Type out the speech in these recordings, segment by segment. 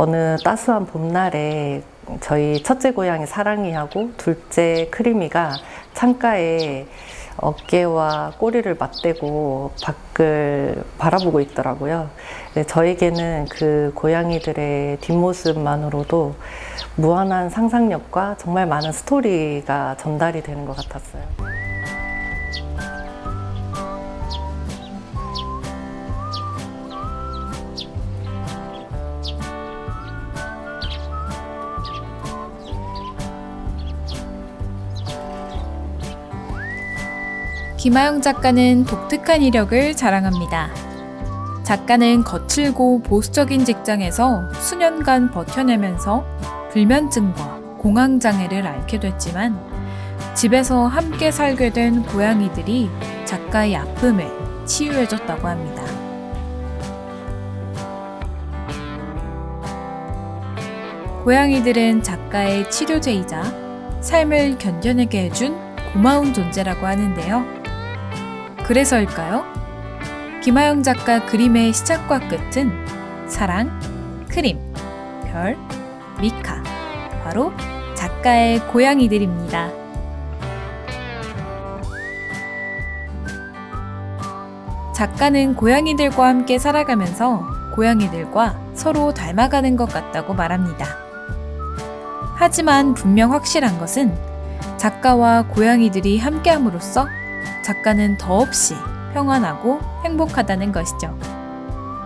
어느 따스한 봄날에 저희 첫째 고양이 사랑이하고 둘째 크리미가 창가에 어깨와 꼬리를 맞대고 밖을 바라보고 있더라고요. 네, 저에게는 그 고양이들의 뒷모습만으로도 무한한 상상력과 정말 많은 스토리가 전달이 되는 것 같았어요. 김하영 작가는 독특한 이력을 자랑합니다. 작가는 거칠고 보수적인 직장에서 수년간 버텨내면서 불면증과 공황장애를 앓게 됐지만 집에서 함께 살게 된 고양이들이 작가의 아픔을 치유해줬다고 합니다. 고양이들은 작가의 치료제이자 삶을 견뎌내게 해준 고마운 존재라고 하는데요. 그래서일까요? 김하영 작가 그림의 시작과 끝은 사랑, 크림, 별, 미카, 바로 작가의 고양이들입니다. 작가는 고양이들과 함께 살아가면서 고양이들과 서로 닮아가는 것 같다고 말합니다. 하지만 분명 확실한 것은 작가와 고양이들이 함께함으로써 작가는 더없이 평안하고 행복하다는 것이죠.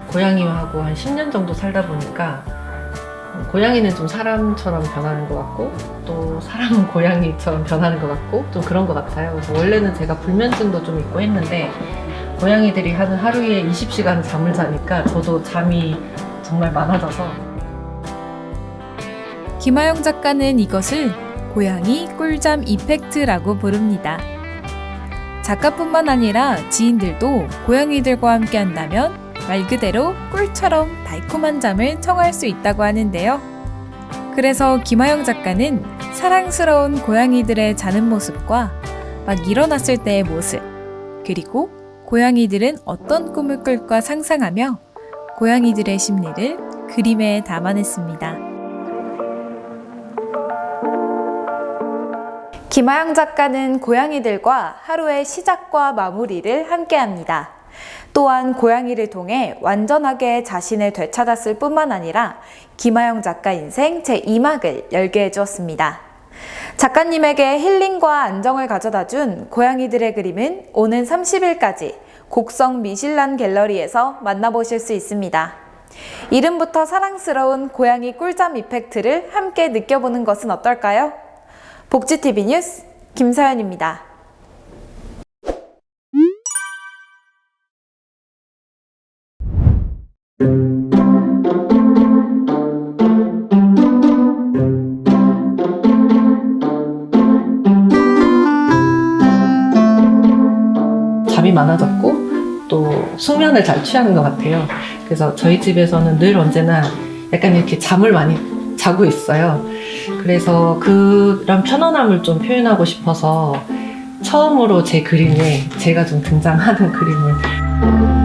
고양이하고 한 10년 정도 살다 보니까 고양이는 좀 사람처럼 변하는 것 같고 또 사람은 고양이처럼 변하는 것 같고 좀 그런 것 같아요. 그래서 원래는 제가 불면증도 좀 있고 했는데 고양이들이 하는 하루에 20시간 잠을 자니까 저도 잠이 정말 많아져서 김하영 작가는 이것을 고양이 꿀잠 이펙트라고 부릅니다. 작가뿐만 아니라 지인들도 고양이들과 함께 한다면 말 그대로 꿀처럼 달콤한 잠을 청할 수 있다고 하는데요. 그래서 김하영 작가는 사랑스러운 고양이들의 자는 모습과 막 일어났을 때의 모습, 그리고 고양이들은 어떤 꿈을 꿀까 상상하며 고양이들의 심리를 그림에 담아냈습니다. 김하영 작가는 고양이들과 하루의 시작과 마무리를 함께합니다. 또한 고양이를 통해 완전하게 자신을 되찾았을 뿐만 아니라 김하영 작가 인생 제2막을 열게 해주었습니다. 작가님에게 힐링과 안정을 가져다 준 고양이들의 그림은 오는 30일까지 곡성 미실란 갤러리에서 만나보실 수 있습니다. 이름부터 사랑스러운 고양이 꿀잠 이펙트를 함께 느껴보는 것은 어떨까요? 복지TV 뉴스 김서연입니다. 잠이 많아졌고 또 숙면을 잘 취하는 것 같아요. 그래서 저희 집에서는 늘 언제나 약간 이렇게 잠을 많이 자고 있어요. 그래서 그런 편안함을 좀 표현하고 싶어서 처음으로 제 그림에 제가 좀 등장하는 그림을